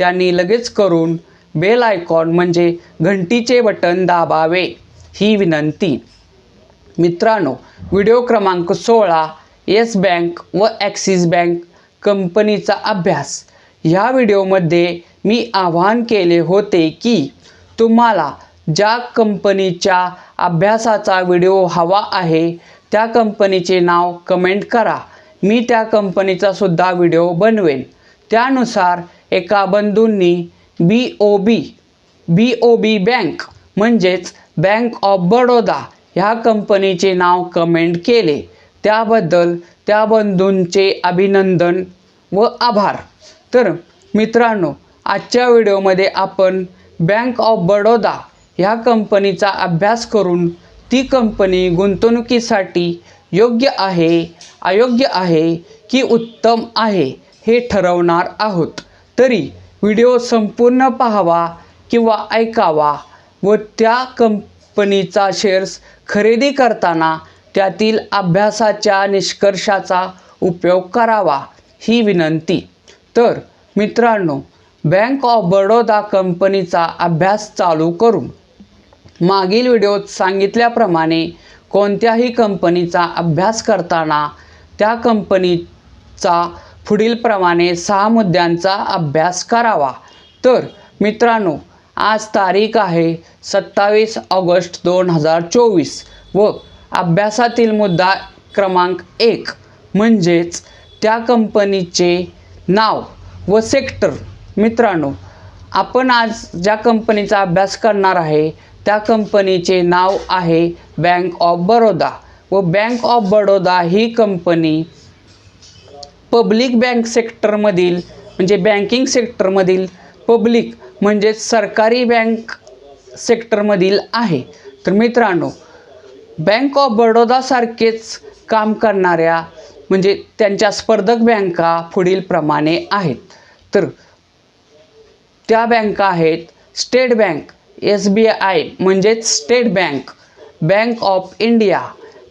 त्यांनी लगेच करून बेल आयकॉन म्हणजे घंटीचे बटन दाबावे ही विनंती. मित्रांनो व्हिडिओ क्रमांक सोळा येस बँक व ॲक्सिस बँक कंपनीचा अभ्यास. ह्या व्हिडिओमध्ये मी आवाहन केले होते की तुम्हाला ज्या कंपनीच्या अभ्यासाचा व्हिडिओ हवा आहे त्या कंपनीचे नाव कमेंट करा. मी त्या कंपनीचा सुद्धा व्हिडिओ बनवेन. त्यानुसार एका बंधूंनी B O B B O B bank म्हणजेच बँक ऑफ बडोदा ह्या कंपनीचे नाव कमेंट केले. त्याबद्दल त्या बंधूंचे अभिनंदन व आभार. तर मित्रांनो आजच्या व्हिडिओमध्ये आपण बँक ऑफ बडोदा ह्या कंपनीचा अभ्यास करून ती कंपनी गुंतवणुकीसाठी योग्य आहे अयोग्य आहे की उत्तम आहे हे ठरवणार आहोत. तरी व्हिडिओ संपूर्ण पाहावा किंवा ऐकावा व त्या कंपनीचा शेअर्स खरेदी करताना त्यातील अभ्यासाच्या निष्कर्षाचा उपयोग करावा ही विनंती. तर मित्रांनो बँक ऑफ बडोदा कंपनीचा अभ्यास चालू करू मागील व्हिडिओत सांगितल्याप्रमाणे कोणत्याही कंपनीचा अभ्यास करताना त्या कंपनीचा पुढीलप्रमाणे सहा मुद्द्यांचा अभ्यास करावा. तर मित्रांनो आज तारीख आहे सत्तावीस ऑगस्ट दोन हजार चोवीस व अभ्यासातील मुद्दा क्रमांक एक म्हणजेच त्या कंपनीचे नाव व सेक्टर. मित्रांनो आपण आज ज्या कंपनीचा अभ्यास करणार आहे त्या कंपनीचे नाव आहे बँक ऑफ बडोदा व बँक ऑफ बडोदा ही कंपनी पब्लिक बँक सेक्टरमधील म्हणजे बँकिंग सेक्टरमधील पब्लिक म्हणजेच सरकारी बँक सेक्टरमधील आहे. तर मित्रांनो बँक ऑफ बडोदासारखेच काम करणाऱ्या म्हणजे त्यांच्या स्पर्धक बँका पुढीलप्रमाणे आहेत. तर त्या बँका आहेत state bank S B I म्हणजेच state bank bank of India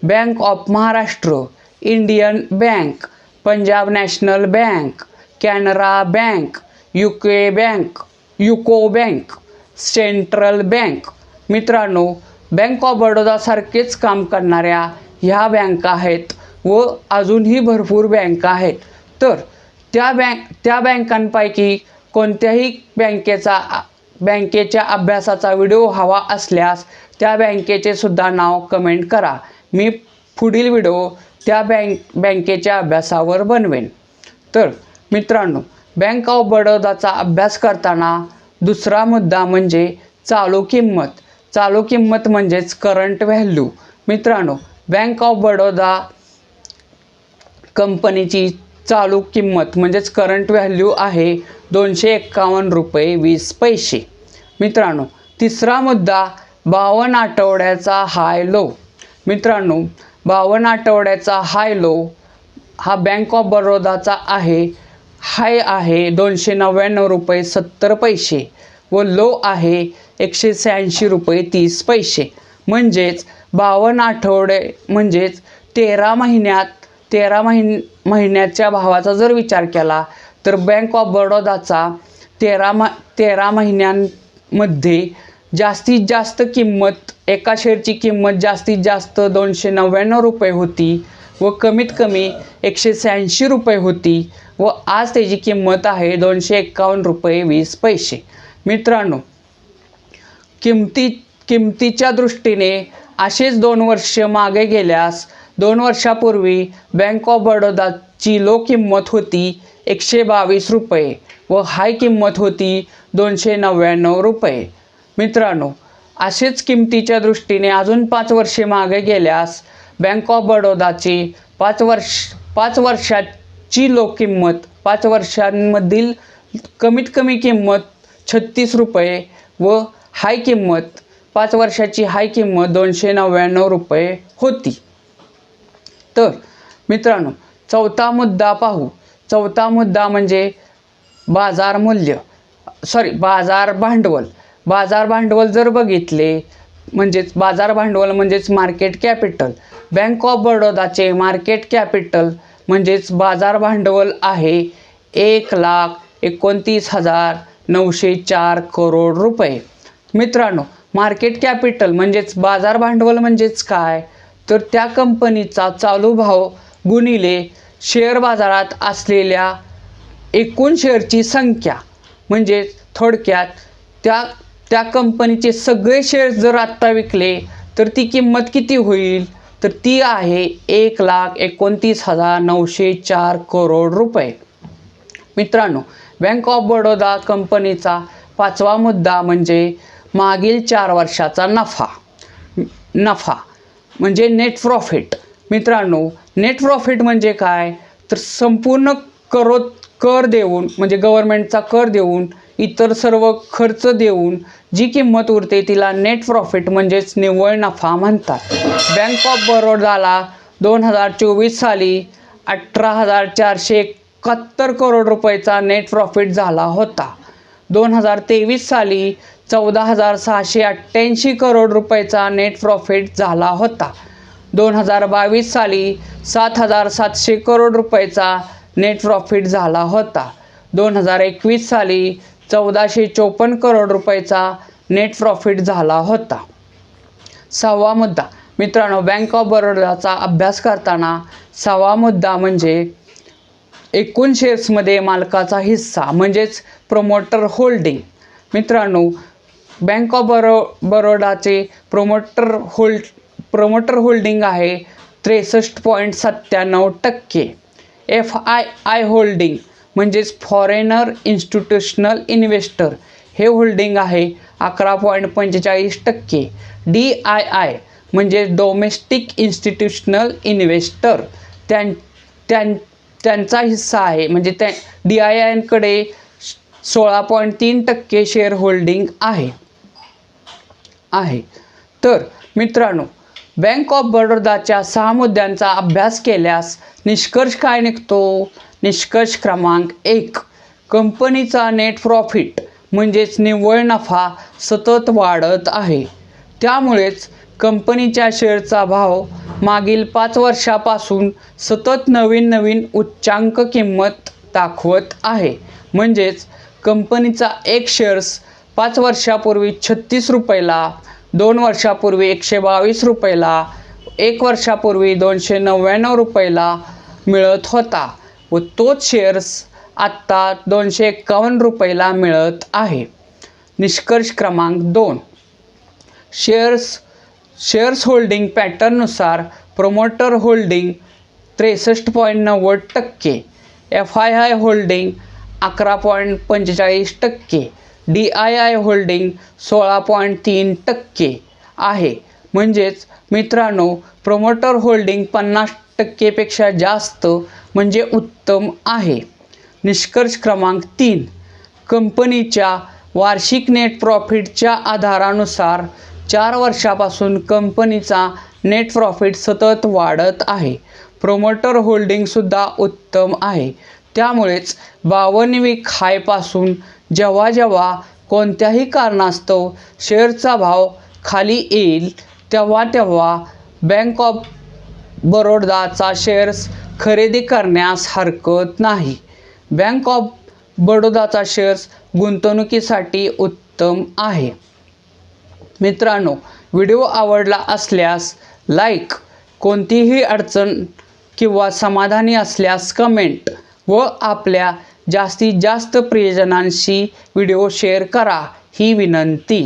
bank of Maharashtra Indian bank Punjab national bank Canara bank UK bank UCO bank central bank. मित्रांनो बँक ऑफ बडोदासारखेच काम करणाऱ्या ह्या बँका आहेत व अजूनही भरपूर बँका आहेत. तर त्या बँक त्या बँकांपैकी कोणत्याही बँकेचा बँकेच्या अभ्यासाचा व्हिडिओ हवा असल्यास त्या बँकेचे सुद्धा नाव कमेंट करा. मी पुढील व्हिडिओ त्या बँक बँकेच्या अभ्यासावर बनवेन तर मित्रांनो बँक ऑफ बडोदाचा अभ्यास करताना दुसरा मुद्दा म्हणजे चालू किंमत. चालू किंमत म्हणजेच करंट व्हॅल्यू मित्रांनो बँक ऑफ बडोदा कंपनीची चालू किंमत म्हणजेच करंट व्हॅल्यू आहे दोनशे एक्कावन्न रुपये वीस पैसे. मित्रांनो तिसरा मुद्दा बावन्न आठवड्याचा हाय लो मित्रांनो बावन्न आठवड्याचा हाय लो हा बँक ऑफ बरोदाचा आहे. हाय आहे दोनशे नव्याण्णव रुपये सत्तर पैसे व लो आहे एकशे शहाऐंशी रुपये तीस पैसे. म्हणजेच बावन्न आठवडे म्हणजेच तेरा महिन्यात तेरा महिन महिन्याच्या भावाचा जर विचार केला तर बँक ऑफ बडोदाचा तेरा म तेरा महिन्यांमध्ये जास्तीत जास्त किंमत एका शेअरची किंमत जास्तीत जास्त दोनशे नव्याण्णव रुपये होती व कमीत कमी एकशे शहाऐंशी रुपये होती व आज त्याची किंमत आहे दोनशे एक्कावन्न रुपये वीस पैसे. मित्रांनो किमती किमतीच्या दृष्टीने असेच दोन वर्ष मागे गेल्यास दोन वर्षापूर्वी बँक ऑफ बडोदाची लो किंमत होती एकशे बावीस रुपये व हाय किंमत होती दोनशे नव्याण्णव रुपये. मित्रांनो असेच किमतीच्या दृष्टीने अजून पाच वर्षे मागे गेल्यास बँक ऑफ बडोदाची पाच वर्ष पाच वर्षाची लो किंमत पाच वर्षांमधील कमीत कमी किंमत छत्तीस रुपये व हाय किंमत पाच वर्षाची हाय किंमत दोनशे नव्याण्णव रुपये होती. तर मित्रांनो चौथा मुद्दा पाहू. चौथा मुद्दा म्हणजे बाजार मूल्य सॉरी बाजार भांडवल. बाजार भांडवल जर बघितले म्हणजेच बाजार भांडवल म्हणजेच मार्केट कॅपिटल बँक ऑफ बडोदाचे मार्केट कॅपिटल म्हणजेच बाजार भांडवल आहे एक लाख एकोणतीस हजार नऊशे चार करोड रुपये. मित्रांनो मार्केट कॅपिटल म्हणजेच बाजार भांडवल म्हणजेच काय? तर त्या कंपनीचा चालू भाव गुणिले शेअर बाजारात असलेल्या एकूण शेअरची संख्या. म्हणजेच थोडक्यात त्या त्या कंपनीचे सगळे शेअर्स जर आत्ता विकले तर ती किंमत किती होईल? तर ती आहे एक लाख एकोणतीस हजार नऊशे चार करोड रुपये. मित्रांनो बँक ऑफ बडोदा कंपनीचा पाचवा मुद्दा म्हणजे मागील चार वर्षाचा नफा. नफा म्हणजे नेट प्रॉफिट मित्रांनो नेट प्रॉफिट म्हणजे काय? तर संपूर्ण करोत कर देऊन म्हणजे गव्हर्मेंटचा कर देऊन इतर सर्व खर्च देऊन जी किंमत उरते तिला नेट प्रॉफिट म्हणजेच निव्वळ नफा म्हणतात. बँक ऑफ बरोडाला दोन हजार चोवीस साली अठरा हजार चारशे एकाहत्तर करोड रुपयाचा नेट प्रॉफिट झाला होता. दोन हजार तेवीस साली चौदा हजार सहाशे अठ्ठ्याऐंशी करोड रुपयाचा नेट प्रॉफिट झाला होता. दोन हजार बावीस साली सात हजार सातशे करोड रुपयाचा नेट प्रॉफिट झाला होता. दोन हजार एकवीस साली चौदाशे चोपन्न करोड रुपयाचा नेट प्रॉफिट झाला होता. सहावा मुद्दा. मित्रांनो बँक ऑफ बरोडाचा अभ्यास करताना सहावा मुद्दा म्हणजे एकूण शेअर्समध्ये मालकाचा हिस्सा म्हणजेच प्रोमोटर होल्डिंग मित्रांनो बँक ऑफ बरो बरोडाचे प्रोमोटर होल्ड प्रोमोटर होल्डिंग आहे त्रेसष्ट पॉईंट सत्त्याण्णव टक्के. एफ आय आय होल्डिंग म्हणजेच फॉरेनर इन्स्टिट्यूशनल इन्व्हेस्टर हे होल्डिंग आहे अकरा पॉईंट पंचेचाळीस टक्के. डी आय आय म्हणजे डोमेस्टिक इन्स्टिट्यूशनल इन्व्हेस्टर त्यां त्यां त्यांचा हिस्सा आहे. म्हणजे त्या डी आय आयकडे सोळा पॉईंट तीन टक्के शेअर होल्डिंग आहे. आहे. तर मित्रांनो बँक ऑफ बडोदाच्या सहा मुद्द्यांचा अभ्यास केल्यास निष्कर्ष काय निघतो? निष्कर्ष क्रमांक एक. कंपनीचा नेट प्रॉफिट म्हणजेच निव्वळ नफा सतत वाढत आहे. त्यामुळेच कंपनीच्या शेअरचा भाव मागील पाच वर्षापासून सतत नवीन नवीन उच्चांक किंमत दाखवत आहे. म्हणजेच कंपनीचा एक शेअर्स पाच वर्षापूर्वी छत्तीस रुपयाला दोन वर्षापूर्वी एकशे बावीस रुपयाला एक वर्षापूर्वी दोनशे नव्याण्णव रुपयाला मिळत होता व तोच शेअर्स आत्ता दोनशे एक्कावन्न रुपयाला मिळत आहे. निष्कर्ष क्रमांक दोन. शेअर्स शेअर्स होल्डिंग पॅटर्ननुसार प्रोमोटर होल्डिंग त्रेसष्ट पॉईंट नव्वद टक्के एफ आय आय होल्डिंग अकरा पॉईंट पंचेचाळीस टक्के डी आय आय होल्डिंग सोळा पॉईंट तीन टक्के आहे. म्हणजेच मित्रांनो प्रमोटर होल्डिंग पन्नास टक्केपेक्षा जास्त म्हणजे उत्तम आहे. निष्कर्ष क्रमांक तीन कंपनीच्या वार्षिक नेट प्रॉफिटच्या आधारानुसार चार वर्षापासून कंपनीचा नेट प्रॉफिट सतत वाढत आहे. प्रोमोटर होल्डिंगसुद्धा उत्तम आहे. त्यामुळेच बावन्न वीक हायपासून जेव्हा जेव्हा कोणत्याही कारणास्तव शेअरचा भाव खाली येईल तेव्हा तेव्हा बँक ऑफ बरोडाचा शेअर्स खरेदी करण्यास हरकत नाही. बँक ऑफ बडोदाचा शेअर्स गुंतवणुकीसाठी उत्तम आहे. मित्रांनो व्हिडिओ आवडला असल्यास लाईक कोणतीही अडचण किंवा समाधानी असल्यास कमेंट व आपल्या जास्तीत जास्त प्रियजनांशी व्हिडिओ शेअर करा ही विनंती.